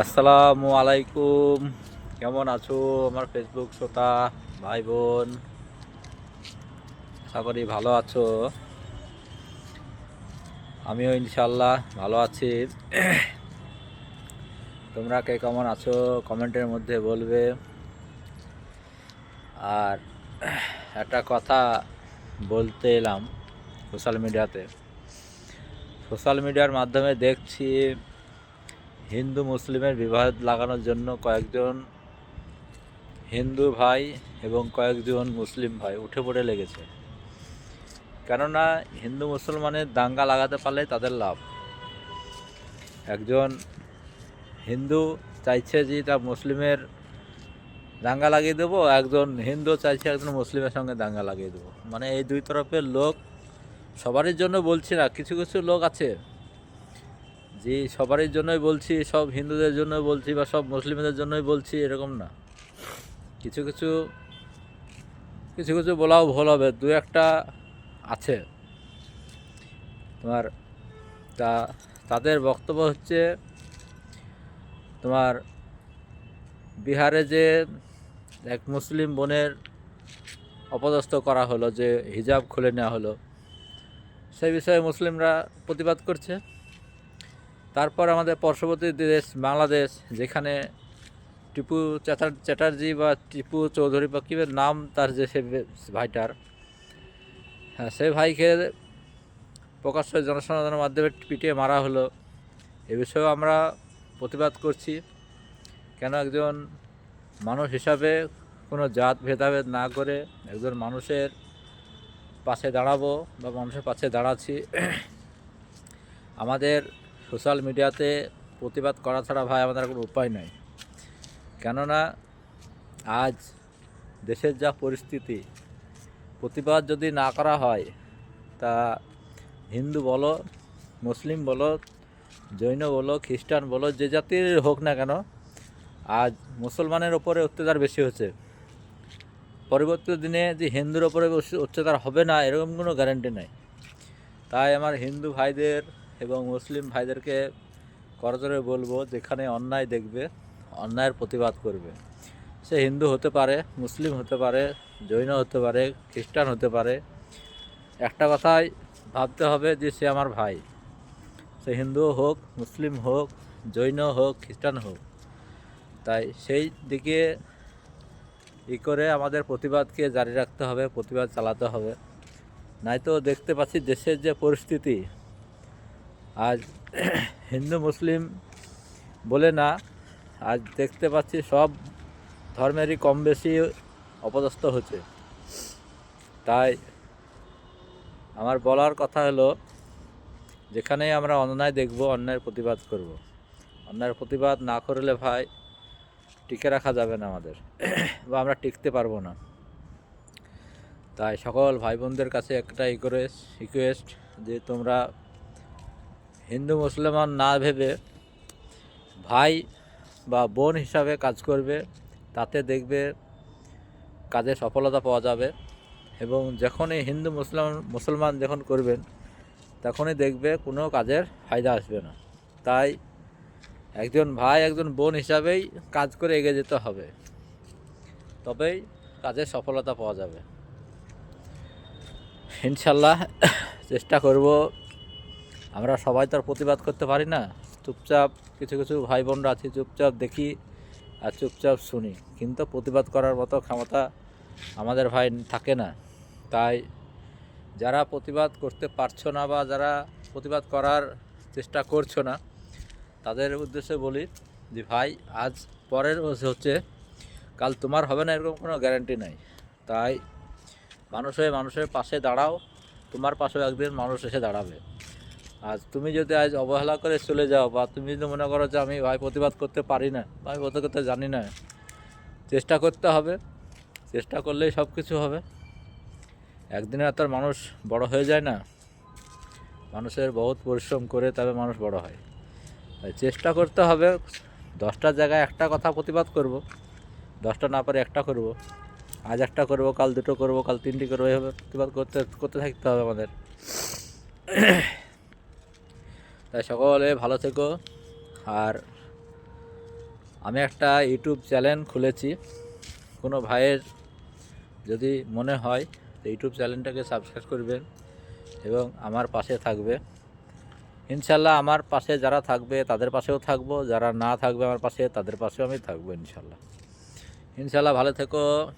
আসসালামু আলাইকুম। কেমন আছো আমার ফেসবুক শ্রোতা ভাই বোন আশা করি ভালো আছো। আমিও ইনশাল্লাহ ভালো আছি। তোমরা কে কেমন আছো কমেন্টের মধ্যে বলবে। আর একটা কথা বলতে এলাম সোশ্যাল মিডিয়াতে। সোশ্যাল মিডিয়ার মাধ্যমে দেখছি হিন্দু মুসলিমের বিবাদ লাগানোর জন্য কয়েকজন হিন্দু ভাই এবং কয়েকজন মুসলিম ভাই উঠে পড়ে লেগেছে। কেননা হিন্দু মুসলমানের দাঙ্গা লাগাতে পারলে তাদের লাভ। একজন হিন্দু চাইছে যে তা মুসলিমের দাঙ্গা লাগিয়ে দেবো, একজন হিন্দু চাইছে একজন মুসলিমের সঙ্গে দাঙ্গা লাগিয়ে দেবো। মানে এই দুই তরফের লোক সবারই জন্য বলছি না, কিছু কিছু লোক আছে। যে সবারই জন্যই বলছি, সব হিন্দুদের জন্য বলছি বা সব মুসলিমদের জন্যই বলছি, এরকম না। কিছু কিছু কিছু কিছু বলাও ভুল হবে, দু একটা আছে। তোমার, তা, তাদের বক্তব্য হচ্ছে, তোমার বিহারে যে এক মুসলিম বোনের অপদস্থ করা হলো, যে হিজাব খুলে নেওয়া হলো, সেই বিষয়ে মুসলিমরা প্রতিবাদ করছে। তারপর আমাদের পার্শ্ববর্তী দেশ বাংলাদেশ, যেখানে টিপু চ্যাটার চ্যাটার্জি বা টিপু চৌধুরী বা কী নাম তার যে সে ভাইটার। হ্যাঁ সে ভাইকে প্রকাশ্য জনসাধারণের মাধ্যমে পিটিয়ে মারা হলো। এ বিষয়েও আমরা প্রতিবাদ করছি। কেন একজন মানুষ হিসাবে কোনো জাত ভেদাভেদ না করে একজন মানুষের পাশে দাঁড়াবো বা মানুষের পাশে দাঁড়াচ্ছি, আমাদের সোশ্যাল মিডিয়াতে প্রতিবাদ করা ছাড়া ভাই আমাদের কোনো উপায় নাই। কেননা আজ দেশের যা পরিস্থিতি, প্রতিবাদ যদি না করা হয়, তা হিন্দু বলো, মুসলিম বলো, জৈন বলো, খ্রিস্টান বলো, যে জাতির হোক না কেন, আজ মুসলমানের ওপরে অত্যাচার বেশি হচ্ছে। পরবর্তী দিনে যে হিন্দুর ওপরে অত্যাচার হবে না, এরকম কোনো গ্যারেন্টি নেই। তাই আমার হিন্দু ভাইদের এবং মুসলিম ভাইদেরকে করজোরে বলব, যেখানে অন্যায় দেখবে, অন্যায়ের প্রতিবাদ করবে। সে হিন্দু হতে পারে, মুসলিম হতে পারে, জৈন হতে পারে, খ্রিস্টান হতে পারে। একটা কথাই ভাবতে হবে যে, সে আমার ভাই। সে হিন্দু হোক, মুসলিম হোক, জৈন হোক, খ্রিস্টান হোক। তাই সেই দিকে ই করে আমাদের প্রতিবাদকে জারি রাখতে হবে, প্রতিবাদ চালাতে হবে। নয়তো দেখতে পাচ্ছি দেশের যে পরিস্থিতি আজ হিন্দু মুসলিম বলে না, আজ দেখতে পাচ্ছি সব ধর্মেরই কম বেশি অপদস্থ হচ্ছে। তাই আমার বলার কথা হলো, যেখানেই আমরা অন্যায় দেখব, অন্যায়ের প্রতিবাদ করব। অন্যায়ের প্রতিবাদ না করলে ভাই টিকে রাখা যাবে না আমাদের, বা আমরা টিকতে পারব না। তাই সকল ভাই বোনদের কাছে একটা রিকোয়েস্ট রিকোয়েস্ট যে তোমরা হিন্দু মুসলমান না ভেবে ভাই বা বোন হিসাবে কাজ করবে, তাতে দেখবে কাজে সফলতা পাওয়া যাবে এবং যখনই হিন্দু মুসলমান মুসলমান যখন করবেন, তখনই দেখবে কোনো কাজের ফায়দা আসবে না। তাই একজন ভাই, একজন বোন হিসাবেই কাজ করে এগিয়ে যেতে হবে। তবেই কাজে সফলতা পাওয়া যাবে। ইনশাল্লাহ চেষ্টা করব আমরা সবাই তো আর প্রতিবাদ করতে পারি না। চুপচাপ কিছু কিছু ভাই বোনরা আছে, চুপচাপ দেখি আর চুপচাপ শুনি। কিন্তু প্রতিবাদ করার মতো ক্ষমতা আমাদের ভাই থাকে না। তাই যারা প্রতিবাদ করতে পারছ না বা যারা প্রতিবাদ করার চেষ্টা করছ না, তাদের উদ্দেশ্যে বলি যে ভাই, আজ পরের হচ্ছে, কাল তোমার হবে না এরকম কোনো গ্যারান্টি নাই। তাই মানুষ হয়ে মানুষের পাশে দাঁড়াও, তোমার পাশেও একদিন মানুষ এসে দাঁড়াবে। আজ তুমি যদি আজ অবহেলা করে চলে যাও বা তুমি যদি মনে করো যে আমি ভাই প্রতিবাদ করতে পারি না বা আমি প্রতিবাদ করতে জানি না, চেষ্টা করতে হবে। চেষ্টা করলেই সব কিছু হবে। একদিনে আর মানুষ বড় হয়ে যায় না। মানুষের বহুত পরিশ্রম করে তবে মানুষ বড় হয়। চেষ্টা করতে হবে। দশটা জায়গায় একটা কথা প্রতিবাদ করব। দশটা না পারে একটা করব। আজ একটা করব, কাল দুটো করব, কাল তিনটি করব, এভাবে প্রতিবাদ করতে করতে থাকতে হবে আমাদের। তাই সকলে ভালো থেকো। আর আমি একটা ইউটিউব চ্যানেল খুলেছি। কোনো ভাইয়ের যদি মনে হয় ইউটিউব চ্যানেলটাকে সাবস্ক্রাইব করবেন এবং আমার পাশে থাকবে। ইনশাল্লাহ আমার পাশে যারা থাকবে, তাদের পাশেও থাকব। যারা না থাকবে আমার পাশে, তাদের পাশেও আমি থাকব ইনশাল্লাহ। ইনশাল্লাহ ভালো থেকো।